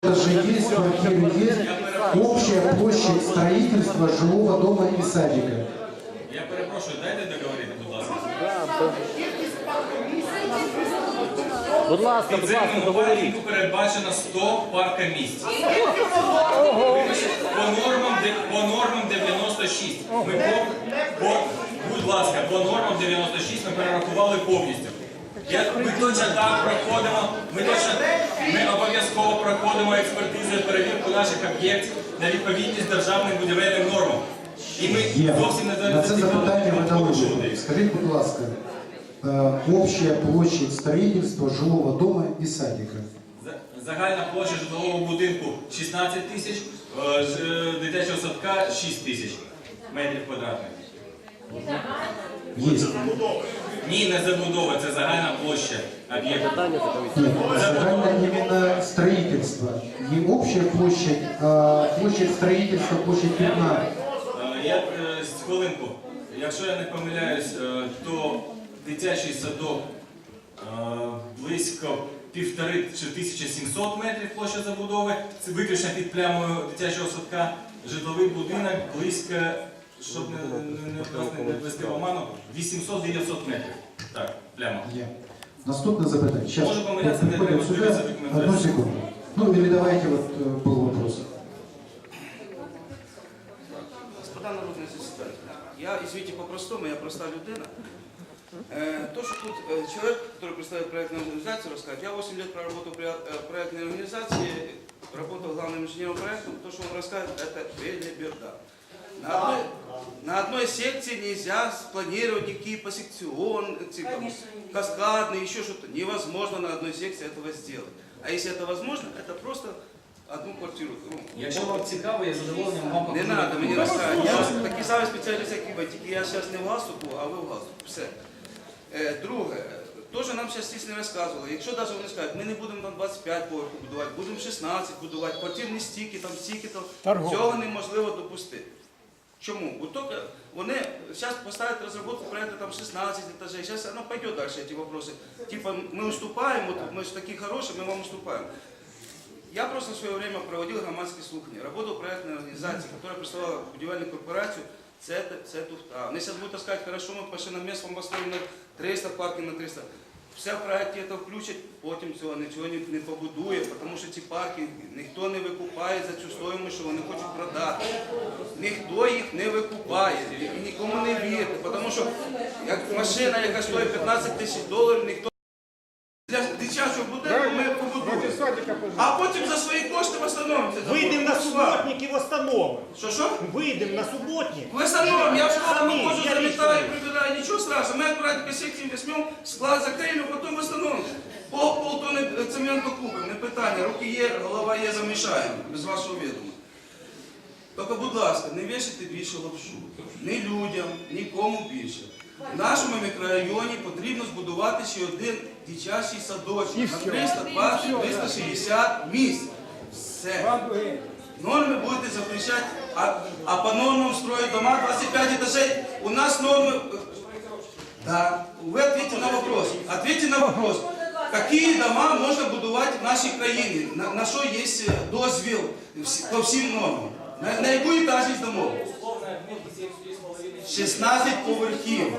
Это же есть, квартиры есть, общая площадь строительства жилого дома и садика. Я перепрошую, дайте договорити, будь ласка. Будь ласка, В будь ласка, цьому договоріть. паркінгу передбачено 100 парка місць. Вибачте, По нормам, де- по нормам 96. Ми по, по, будь ласка, по нормам 96 ми перерахували повністю. Я, ми точно так проходимо, ми точно, ми обов'язково проходимо експертизу і перевірку наших об'єктів на відповідність державним будівельним нормам. І ми Є. зовсім не На це запитання ви дали Скажіть, будь ласка, е, общая площадь строительства жилого дома и садика. Загальна площа житлового будинку 16 тисяч, е, дитячого садка 6 тисяч метрів квадратних. Есть. Ні, не забудова, це загальна площа. Нет, загальное именно строительство. Не общая площадь, а площадь строительства, площадь пятна. Е, Я е, з хвилинку. Якщо я не помиляюсь, е, то дитячий садок е, близько півтори чи 1700 метрів площа забудови. Це виключно під плямою дитячого садка. Житловий будинок близько, щоб не, не, не, не, не ввести в оману, 800-900 метрів. Так, пляма. Є. Наступне запитання. Сейчас Може помилятися, не треба сюда. дивитися документацію. Одну секунду. Ну или давайте вот э, был вопрос. Господа народні засідання, я, извините, по-простому, я проста людина. Э, то, что тут э, человек, который представляет проектную организацию, рассказывает, я 8 лет проработал при э, проектной организации, работал главным инженером проекта, то, что он рассказывает, это белиберда. На одной, на одной секции нельзя спланировать никакие посекционные, типа, каскадные, еще что-то. Невозможно на одной секции этого сделать. А если это возможно, это просто одну квартиру. ну, Якщо вам цікаво, я з задоволенням вам не покажу треба мені документацію. розказувати. Я такий самий спеціаліст, як і ви, тільки я зараз не в галстуку, а ви в галстуку. Все. Е, Друге, теж нам зараз не розказували. Якщо навіть вони скажуть, ми не будемо там 25 поверхів будувати, будемо 16 будувати, квартирні стільки, там стільки, то цього неможливо допустити. Чому? Бо тільки вони зараз поставлять розробку проекту там 16 етажей, зараз воно пойде далі ці вопроси. Типа ми уступаємо, от ми ж такі хороші, ми вам уступаємо. Я просто в свое время проводил громадские слухания, работал в проектной организации, которая представляла будівельную корпорацию це, це туфта. Они сейчас будут таскать, хорошо, мы пошли на место, построим на 300 парків на 300. Все в проєкті це включать, потім цього нічого не, побудує, тому що ці парки ніхто не викупає за цю стоїмо, що вони хочуть продати. Ніхто їх не викупає і нікому не вірте, тому що як машина, яка стоїть 15 тисяч доларів, ніхто для дитячого будинку ми побудуємо. А потім за свої кошти встановимося. Вийдемо на суботник і. Що що? Вийдемо на суботник. Встановимо, я в школу Самі, виходжу, я прибираю, нічого страшного. Ми аккуратненько секцією візьмемо, склад закриємо, потім встановимо. Пол, полтони цементу купимо, не питання. Руки є, голова є, замішаємо, без вашого відома. Тільки, будь ласка, не вішайте більше лапшу. Ні людям, нікому більше. В нашому мікрорайоні потрібно збудувати ще один дитячий садочок на 320-360 місць. Все. Норми будете запрещать, а, а по нормам строить дома 25 этажей. У нас нормы... э, Да, вы ответьте на вопрос. Ответьте на вопрос. Какие дома можно будувати в нашій країні? На, на що є е, дозвіл всі- по всім нормам? На, на яку етажність домов? 16 поверхів.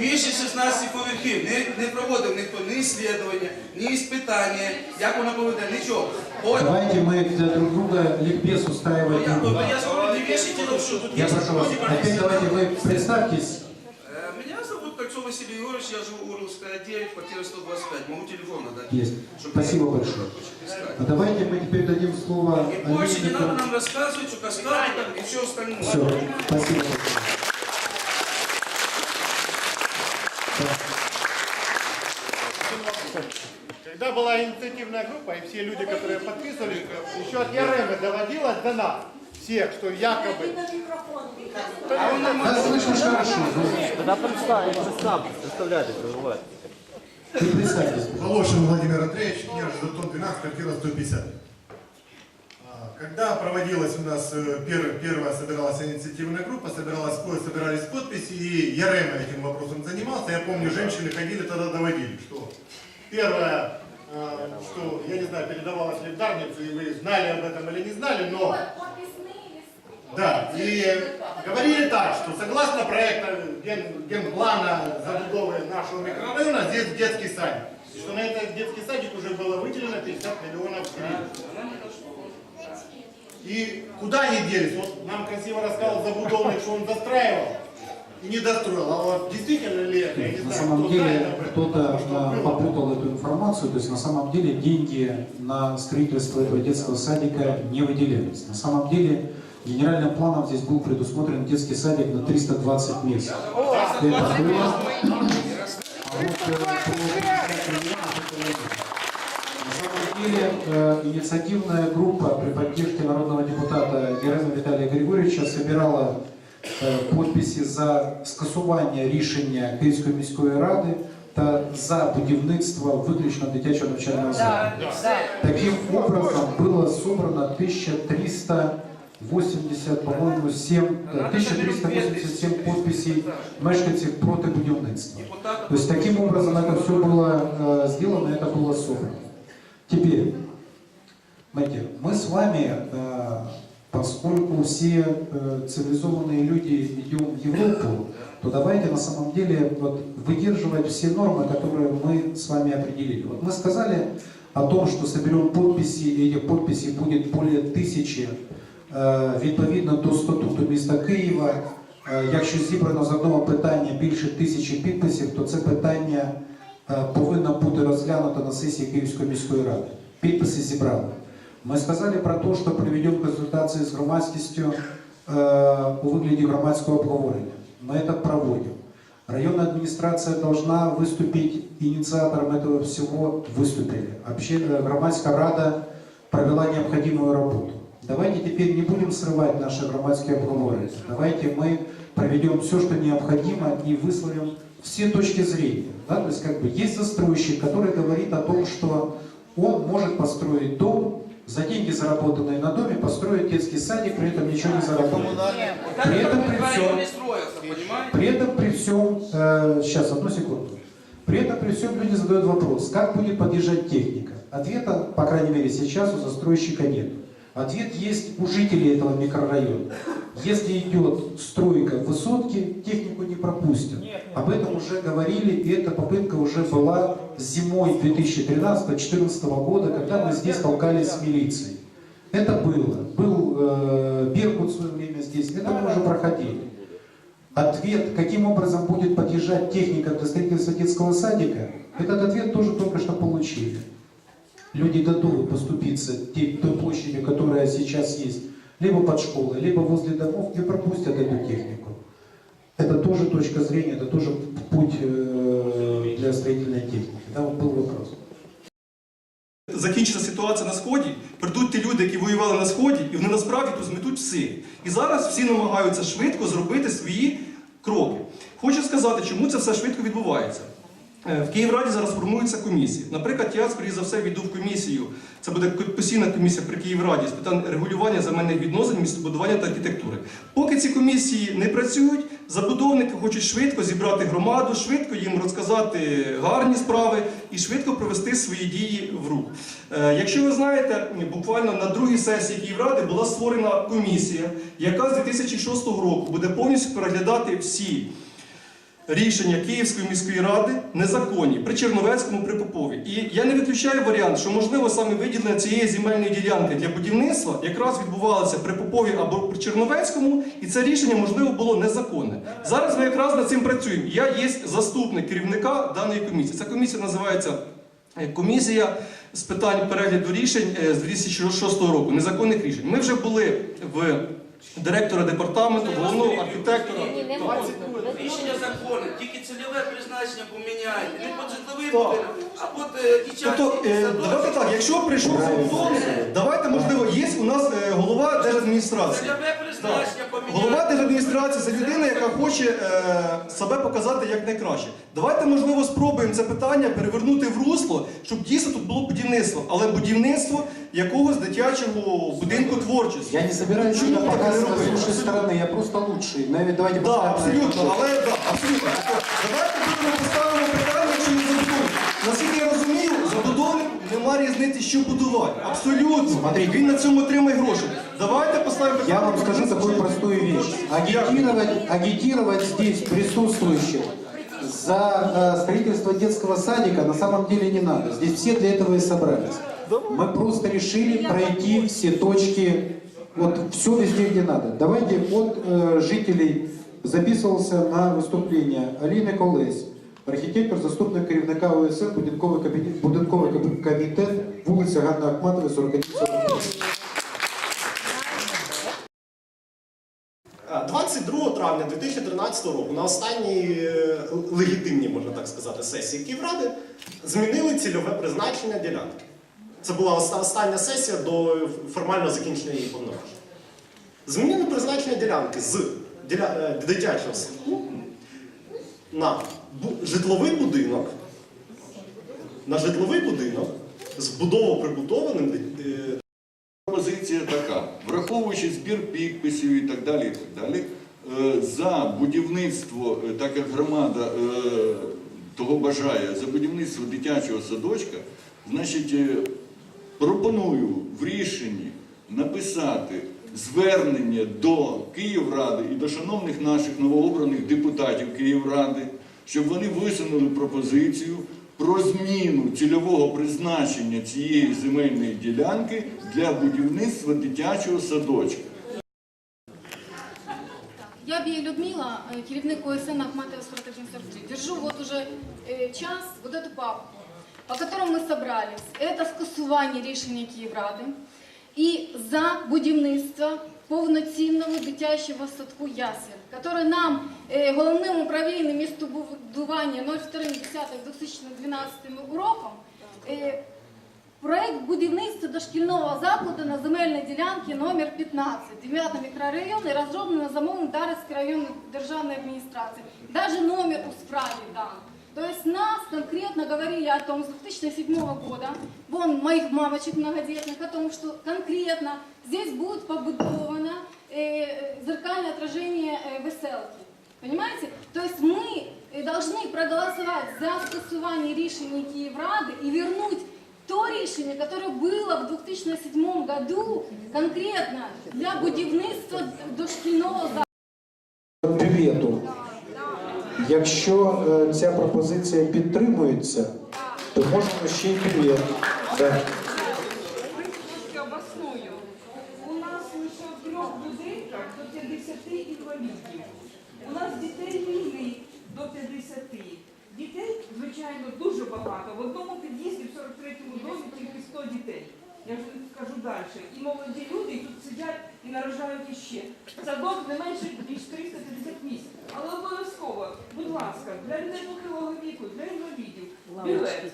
Більше 16 поверхів. Не, не проводив ніхто ні іслідування, ні іспитання, як воно поведе, нічого. От, Давайте мы для друг друга ликбез Ну, устраивать я, не ну, будем. я же говорю, не вешайте лапшу, тут Я есть прошу вас, люди опять давайте вы профессионалы. представьтесь. Э, Меня зовут Кольцов Василий Егорович, я живу в Урловская 9, квартира 125. Могу телефон дать. Есть. Спасибо большое. А давайте мы теперь дадим слово И больше не надо Алине. нам рассказывать, что каскады там и все остальное. Все, спасибо большое. Когда была инициативная группа, и все люди, которые подписывались, еще от Яремы доводилось до нас, всех, что якобы... Да, слышишь хорошо. ну, Тоді представ, представ, представляйтесь, називайте. Ты представьтесь. Волошин Владимир Андреевич, княж Жетон 12, квартира 150. А, Когда проводилась у нас э, пер- первая собиралась инициативная группа, собиралась, собирались подписи, и Ярема этим вопросом занимался, я помню, женщины ходили тогда доводили, что первое, э, что, я не знаю, передавалось ли в Дарницу, и вы знали об этом или не знали, но... Да, и говорили так, что согласно проекту ген- генплана забудовы нашего микрорайона, здесь детский садик. И что на этот детский садик уже было выделено 50 миллионов гривен. И куда они делись? Вот нам красиво рассказал забудовник, что он застраивал не достроил. А вот действительно ли это? Я не На знаю, самом кто деле кто-то а, попутал эту информацию, то есть на самом деле деньги на строительство этого детского садика не выделялись. На самом деле генеральным планом здесь был предусмотрен детский садик на 320 мест. Это было. А вот, на самом деле э, инициативная группа при поддержке народного депутата Герена Виталия Григорьевича собирала е, подписи за скасування рішення Київської міської ради та за будівництво виключно дитячого навчального закладу. Таким образом было собрано 1380, по-моему, 7, э, 1387 подписей мешканців проти будівництва. То есть таким образом это все было э, сделано, это было собрано. Теперь, знаете, мы с вами, э, поскольку все э, цивилизованные люди идем в Европу, то давайте на самом деле вот, выдерживать все нормы, которые мы с вами определили. Вот мы сказали о том, что соберем подписи, и этих подписей будет более тысячи, е, відповідно до статуту міста Києва. Е, Якщо зібрано з одного питання більше тисячі підписів, то це питання е, повинно бути розглянуто на сесії Київської міської ради. Підписи зібрали. Ми сказали про те, що проведемо консультації з громадськістю е, у вигляді громадського обговорення. Мы это проводим. Районная администрация должна выступить инициатором этого всего, выступили. Обще... э, Громадская рада провела необходимую работу. Давайте теперь не будем срывать наши громадские обговорения. Давайте мы проведем все, что необходимо, и высловим все точки зрения. Да? То есть как бы есть застройщик, который говорит о том, что он может построить дом, за деньги, заработанные на доме, построить детский садик, при этом ничего не заработать. При этом при всем, не строился, понимаете? при этом при всем, э, сейчас, одну секунду. При этом при всем люди задают вопрос, как будет подъезжать техника? Ответа, по крайней мере, сейчас у застройщика нет. Ответ есть у жителей этого микрорайона. Если идет стройка высотки, технику не пропустят. Об этом уже говорили, и эта попытка уже была зимой 2013-2014 года, когда мы здесь толкались с милицией. Это было. Был э, Беркут в свое время здесь, это мы уже проходили. Ответ, каким образом будет подъезжать техника для строительства детского садика, этот ответ тоже только что получили. Люди готовы поступиться те- той площадью, которая сейчас есть, либо под школой, либо возле домов, и пропустят эту технику. Это тоже точка зрения, это тоже путь э, для строительной техники. Да, вот был вопрос. закінчиться ситуація на сході, прийдуть ті люди, які воювали на сході, і вони насправді тут зметуть всі. І зараз всі намагаються швидко зробити свої кроки. Хочу сказати, чому це все швидко відбувається. Е, В Київраді зараз формуються комісії. Наприклад, я, скоріш за все, війду в комісію. Це буде постійна комісія при Київраді з питань регулювання земельних відносин, містобудування та архітектури. Поки ці комісії не працюють, забудовники хочуть швидко зібрати громаду, швидко їм розказати гарні справи і швидко провести свої дії в рух. Е, Якщо ви знаєте, буквально на другій сесії Київради була створена комісія, яка з 2006 року буде повністю переглядати всі рішення Київської міської ради незаконні при Черновецькому, при Попові. І я не виключаю варіант, що можливо саме виділення цієї земельної ділянки для будівництва якраз відбувалося при Попові або при Черновецькому, і це рішення можливо було незаконне. Зараз ми якраз над цим працюємо. Я є заступник керівника даної комісії. Ця комісія називається е, комісія з питань перегляду рішень е, з 2006 року, незаконних рішень. Ми вже були в директора департаменту, головного архітектора. Рішення закону, тільки цільове призначення поміняйте. Не під житловий будинок, а під е, дитячий Тобто, е, давайте садочок. так, якщо прийшов забудовник, давайте, можливо, є у нас е, голова держадміністрації. Цільове призначення Голова держадміністрації це людина, яка хоче е, себе показати як найкраще. Давайте, можливо, спробуємо це питання перевернути в русло, щоб дійсно тут було будівництво, але будівництво якогось дитячого будинку творчості. Я не собираюсь Чому себя так не показывать с робити? лучшей стороны, я просто лучший. Но ведь давайте Так, поставим на абсолютно, это вопрос. але да, абсолютно. Тобто, Давайте будемо поставимо нема різниці, що будувати. Абсолютно. Смотри, він на цьому отримає гроші. Давайте поставимо Я питання. вам скажу такую простую вещь. Агитировать, агитировать здесь присутствующих за э, строительство детского садика на самом деле не надо. Здесь все для этого и собрались. Мы просто решили пройти все точки, вот все везде, где надо. Давайте от э, жителей записывался на выступление Алина Колесь, архітектор, заступник керівника ОСН, будинковий кабінет, будинковий комітет, вулиця Ганна Ахматова, 41 А, 22 травня 2013 року на останній е, легітимній, можна так сказати, сесії Київради змінили цільове призначення ділянки. Це була остання сесія до формального закінчення її повноважень. Змінили призначення ділянки з е, дитячого садку на житловий будинок, на житловий будинок з будово-прибудованим е, Пропозиція така, враховуючи збір підписів і так далі, і так далі, е, за будівництво, е, так як громада того бажає, за будівництво дитячого садочка, значить, пропоную в рішенні написати звернення до Київради і до шановних наших новообраних депутатів Київради, щоб вони висунули пропозицію про зміну цільового призначення цієї земельної ділянки для будівництва дитячого садочка. Я Бія Людмила, е, керівник ОСН Ахматова 4143. Держу вот уже э, час вот эту папку, по которому мы собрались. Это скасування рішення Київради і за будівництво повноцінного дитячого садку Ясен, который нам е, головним управлінням містобудування 02.10.2012 роком е, Проект будівництва дошкільного закладу на земельній ділянці номер 15, 9 мікрорайон розроблено замовлення Дарницької районної державної адміністрації. Даже номер у справе дан. То есть нас конкретно говорили о том с 2007 года, вон моих мамочек многодетных, о том, что конкретно здесь будет побудовано э, зеркальное отражение э, веселки. Понимаете? То есть мы э, должны проголосовать за скасування рішення Киеврады и вернуть то рішення, яке було в 2007 году конкретно для будівництва дошкільного закладу. Якщо е, ця пропозиція підтримується, то можемо ще й бювет. Да. У нас лише трьох будинках до 50 інвалідів. У нас дітей війни до 50. Дітей, звичайно, дуже багато. В одному під'їзді в 43-му домі тільки 100 дітей. Я вже скажу далі. І молоді люди і тут сидять і наражають іще. Садок не менше ніж 350 місць. Але обов'язково, будь ласка, для людей похилого віку, для інвалідів. Бюлет.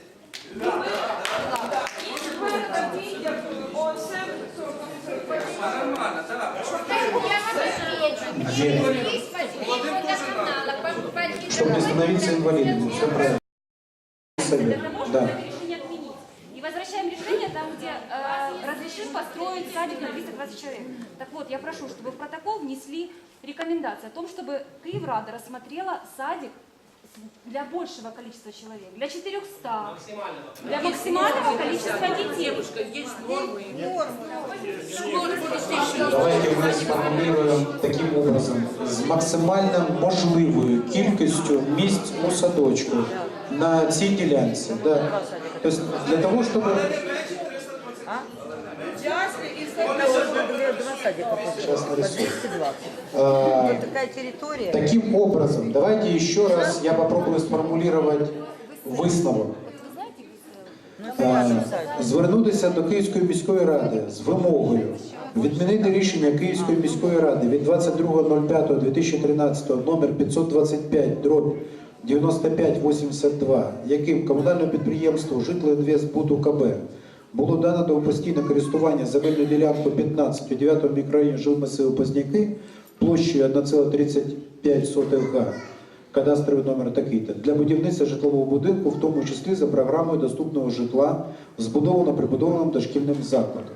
І тепер такі, як ОСМ 41 Нормально, так. Чтобы не становиться инвалидом. Все правильно. Да. решение отменить. И возвращаем решение там, где э, разрешим построить садик на 320 человек. Так вот, я прошу, чтобы в протокол внесли рекомендации о том, чтобы Киеврада рассмотрела садик с- для большего количества человек, для 400, для максимального количества детей. Давайте ми сформулюємо таким образом з максимально можливою кількістю місць у садочку на цій ділянці. Да. Тобто для того, щоб Сейчас нарисую. А, Такая территория. Таким образом, давайте еще раз я попробую сформулировать висновок. Е, Звернутися до Київської міської ради з вимогою відмінити рішення Київської міської ради від 22.05.2013 номер 525 дроб 9582, яким комунальне підприємство Житлоінвестбуд УКБ було дано до постійне користування земельну ділянку 15 у 9 мікрорайоні жилмасиву Позняки площею 1,35 га кадастровий номер такий-то, для будівництва житлового будинку, в тому числі за програмою доступного житла, збудовано прибудованим дошкільним закладом.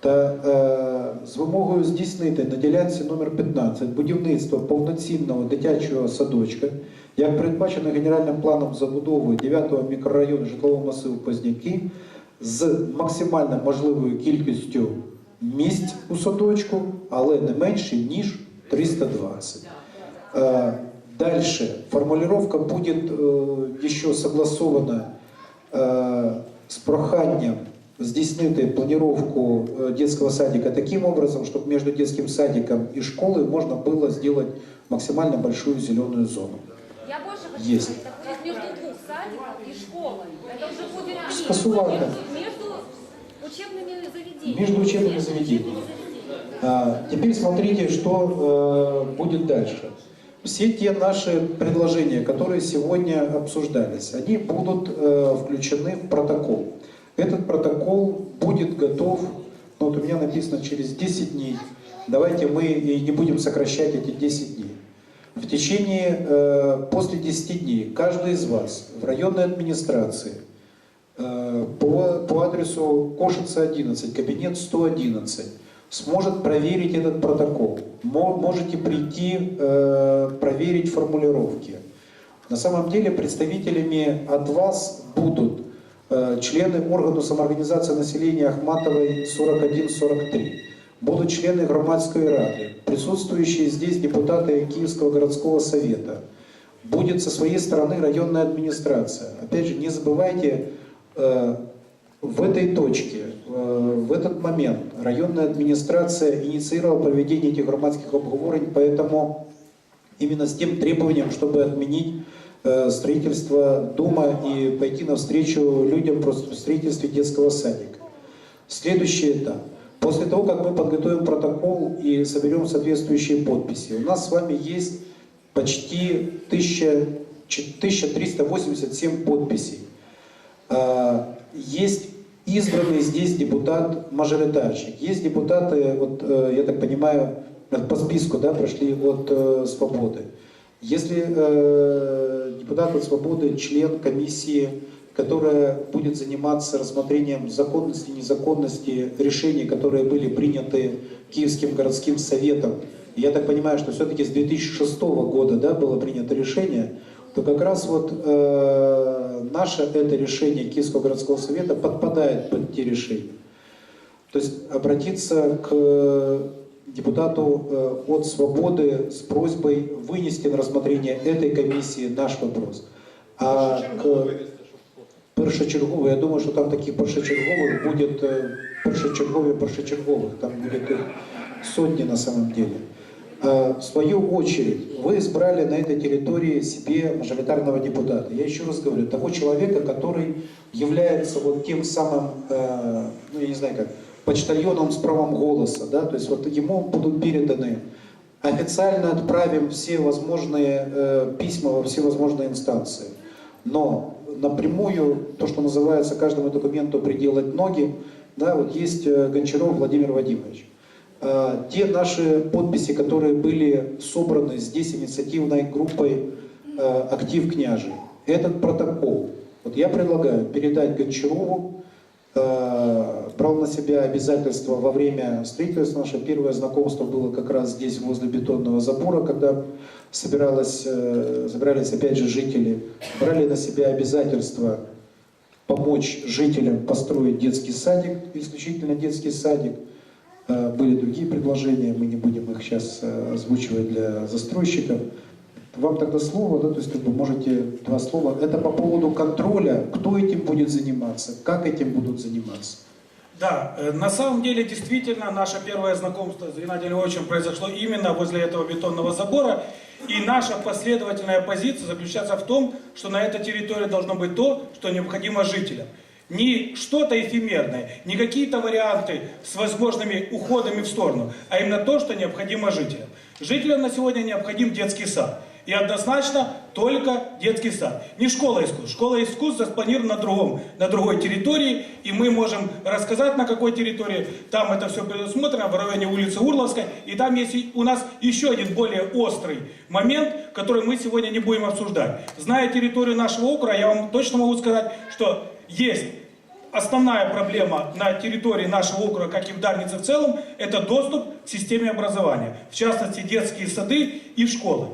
Та е, з вимогою здійснити на ділянці номер 15 будівництво повноцінного дитячого садочка, як передбачено генеральним планом забудови 9-го мікрорайону житлового масиву Позняки, з максимально можливою кількістю місць у садочку, але не менше, ніж 320. Э, Дальше формулировка будет э, еще согласована э, с проханием здійснити планировку э, детского садика таким образом, чтобы между детским садиком и школой можно было сделать максимально большую зеленую зону. Я больше хочу Есть. сказать, это будет между двух садиков и школой. Это уже будет линия Скасовано. между, между учебными заведениями. Между учебными заведениями. А, теперь смотрите, что э, будет дальше. Все те наши предложения, которые сегодня обсуждались, они будут э, включены в протокол. Этот протокол будет готов, ну, вот у меня написано через 10 дней. Давайте мы и не будем сокращать эти 10 дней. В течение, э, после 10 дней, каждый из вас в районной администрации по, по адресу Кошица 11, кабинет 111, сможет проверить этот протокол. Мо- Можете прийти э, проверить формулировки. На самом деле представителями от вас будут э, члены органу самоорганизации населения Ахматовой 41-43, будут члены громадской рады, присутствующие здесь депутаты Киевского городского совета, будет со своей стороны районная администрация. Опять же, не забывайте, э, в этой точке, э, в этот момент районная администрация инициировала проведение этих громадских обговорень, поэтому именно с тем требованием, чтобы отменить э, строительство дома и пойти навстречу людям просто в строительстве детского садика. Следующий этап. После того, как мы подготовим протокол и соберем соответствующие подписи, у нас с вами есть почти 1000, ч- 1387 подписей. А, Есть избранный здесь депутат-мажоритарщик. Есть депутаты, вот, э, я так понимаю, по списку да, прошли от э, «Свободы». Если э, депутат от «Свободы» член комиссии, которая будет заниматься рассмотрением законности незаконности решений, которые были приняты Киевским городским советом, я так понимаю, что все-таки с 2006 года да, было принято решение, то как раз вот э, наше это решение Киевского городского совета подпадает под те решения. То есть обратиться к депутату э, от «Свободы» с просьбой вынести на рассмотрение этой комиссии наш вопрос. А к першочерговий, я думаю, що там таких першочергових буде е, першочергові першочергових, там будет их сотни на самом деле. А, В свою очередь, вы избрали на этой территории себе мажоритарного депутата. Я еще раз говорю, того человека, который является вот тем самым, э, ну я не знаю как, почтальоном с правом голоса, да, то есть вот ему будут переданы, официально отправим все возможные э, письма во все возможные инстанции. Но напрямую, то, что называется, каждому документу приделать ноги, да, вот есть э, Гончаров Владимир Владимирович. Э, Те наши подписи, которые были собраны здесь инициативной группой э, «Актив княжий», этот протокол, вот я предлагаю передать Гончарову, э, брал на себя обязательства во время строительства. Наше первое знакомство было как раз здесь, возле бетонного забора, когда собиралось, собирались опять же жители, брали на себя обязательства помочь жителям построить детский садик, исключительно детский садик. Э, Были другие предложения, мы не будем их сейчас э, озвучивать для застройщиков. Вам тогда слово, да, то есть как бы можете два слова. Это по поводу контроля, кто этим будет заниматься, как этим будут заниматься. Да, э, на самом деле действительно наше первое знакомство с Геннадием Львовичем произошло именно возле этого бетонного забора. И наша последовательная позиция заключается в том, что на этой территории должно быть то, что необходимо жителям. Не что-то эфемерное, не какие-то варианты с возможными уходами в сторону, а именно то, что необходимо жителям. Жителям на сегодня необходим детский сад. И однозначно только детский сад. Не школа искусств. Школа искусств запланирована на, другом, на другой территории, и мы можем рассказать, на какой территории. Там это все предусмотрено, в районе улицы Урловской. И там есть у нас еще один более острый момент, который мы сегодня не будем обсуждать. Зная территорию нашего округа, я вам точно могу сказать, что есть основная проблема на территории нашего округа, как и в Дарнице в целом, это доступ к системе образования. В частности, детские сады и школы.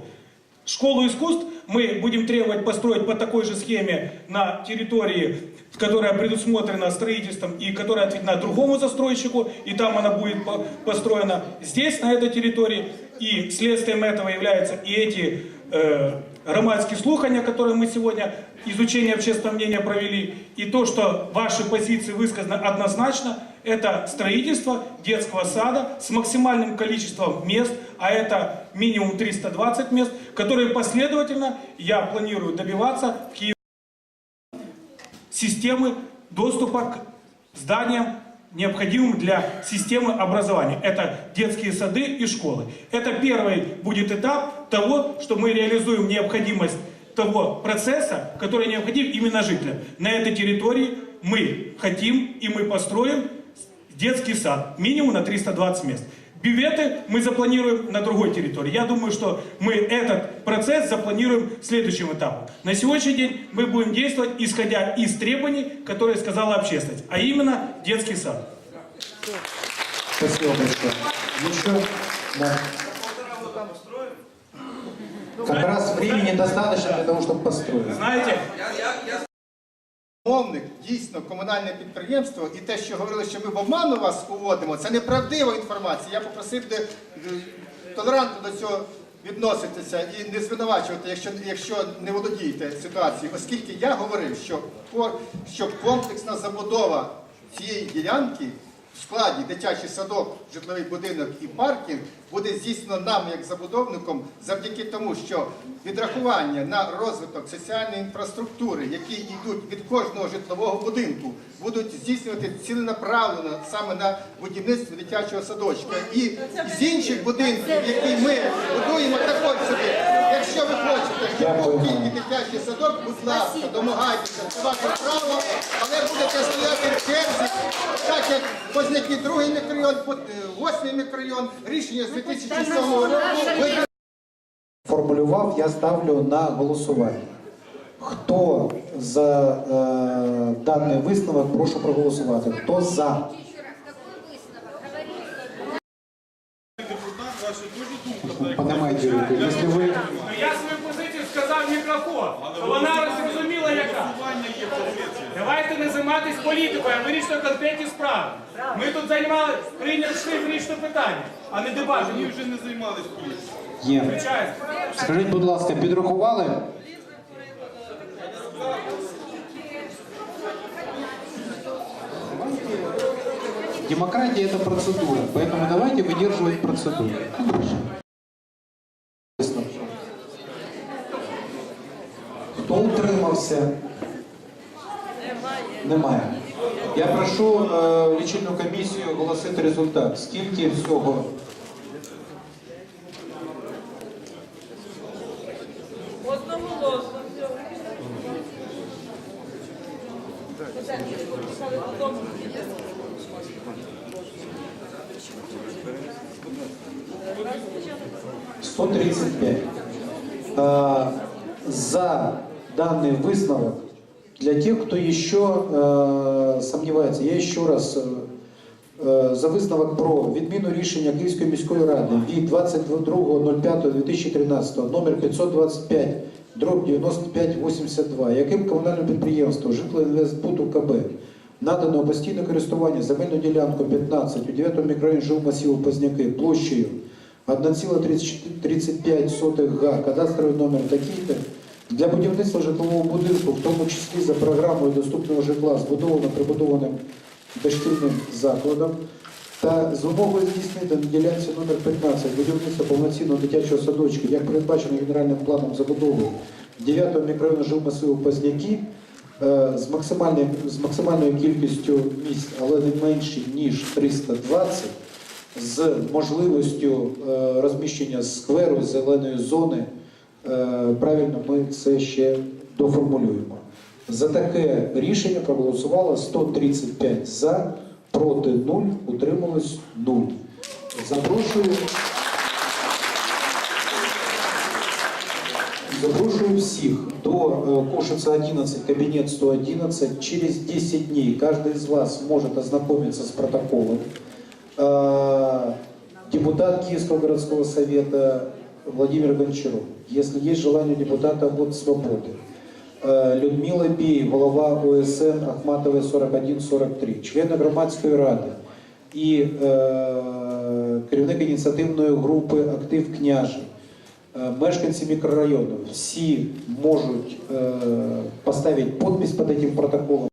Школу искусств мы будем требовать построить по такой же схеме на территории, которая предусмотрена строительством и которая отведена другому застройщику, и там она будет по- построена здесь, на этой территории. И следствием этого являются и эти э, громадские слухания, которые мы сегодня, изучение общественного мнения провели, и то, что ваши позиции высказаны однозначно, это строительство детского сада с максимальным количеством мест, а это минимум 320 мест, которые последовательно я планирую добиваться в Киеве системы доступа к зданиям, необходимым для системы образования. Это детские сады и школы. Это первый будет этап того, что мы реализуем необходимость того процесса, который необходим именно жителям. На этой территории мы хотим и мы построим детский сад, минимум на 320 мест. Бюветы мы запланируем на другой территории. Я думаю, что мы этот процесс запланируем следующим этапом. На сегодняшний день мы будем действовать, исходя из требований, которые сказала общественность, а именно детский сад. Спасибо большое. Еще? Да. Как раз времени достаточно для того, чтобы построить. Знаете, Мовник дійсно комунальне підприємство і те, що говорили, що ми в обману вас уводимо, це неправдива інформація. Я попросив би е, толерантно до цього відноситися і не звинувачувати, якщо, якщо не володієте ситуацією, оскільки я говорив, що, що комплексна забудова цієї ділянки в складі дитячий садок, житловий будинок і паркінг буде здійснено нами як забудовником завдяки тому, що відрахування на розвиток соціальної інфраструктури, які йдуть від кожного житлового будинку, будуть здійснювати ціленаправлено саме на будівництво дитячого садочка. І з інших будинків, які ми будуємо також собі, якщо ви хочете, щоб був тільки дитячий садок, будь ласка, домагайтеся, це ваше право, але будете стояти в черзі, так як Позняки другий мікрорайон, е, восьмий мікрорайон, рішення 2007 року. Формулював, я ставлю на голосування. Хто за е, даний висновок, прошу проголосувати. Хто за? Поднимайте руку. Если вы я свою позицію сказав в мікрофон, то вона зрозуміла яка. Давайте не займатися політикою, а вирішити конкретні справи. Ми тут займали, прийняли вирішити питання, а не дебати. Ми вже не займалися політикою. є. Звичайно. Скажіть, будь ласка, підрахували? Демократия это процедура, поэтому давайте выдерживать процедуру. Хто утримався? Немає. Я прошу е, лічильну комісію оголосити результат. Скільки всього? Одноголосно. – 135. Э, За данный висновок, для тех, кто еще э, сомневается, я еще раз э, е, за висновок про відміну рішення Київської міської ради від 22.05.2013 номер 525 дроб 9582, яким комунальне підприємство Житлоінвестбуд УКБ надано постійне користування земельну ділянку 15 у 9 мікрорайоні жилмасиву Позняки площею 1,35 га, кадастровий номер такий-то, для будівництва житлового будинку, в тому числі за програмою доступного житла, збудовано прибудованим дошкільним закладом, та з вимогою здійснити на ділянці номер 15 будівництва повноцінного дитячого садочка, як передбачено генеральним планом забудови 9 мікрорайону жилмасиву Позняки, е, з максимальною, з максимальною кількістю місць, але не менше ніж 320, з можливістю е, розміщення скверу, зеленої зони, правильно ми це ще доформулюємо. За таке рішення проголосувало 135 за, проти 0, утрималось 0. Запрошую. Запрошую всех до Кошица 11, кабинет 111. Через 10 дней каждый из вас может ознакомиться с протоколом. Э, Депутат Киевского городского совета Владимир Гончаров. Если есть желание депутата от «Свободы», Е, Людмила Бій, голова ОСН Ахматової 41-43, члени громадської ради і е, керівник ініціативної групи Актив Княжий, е, мешканці мікрорайону, всі можуть е, поставити підпис під цим протоколом.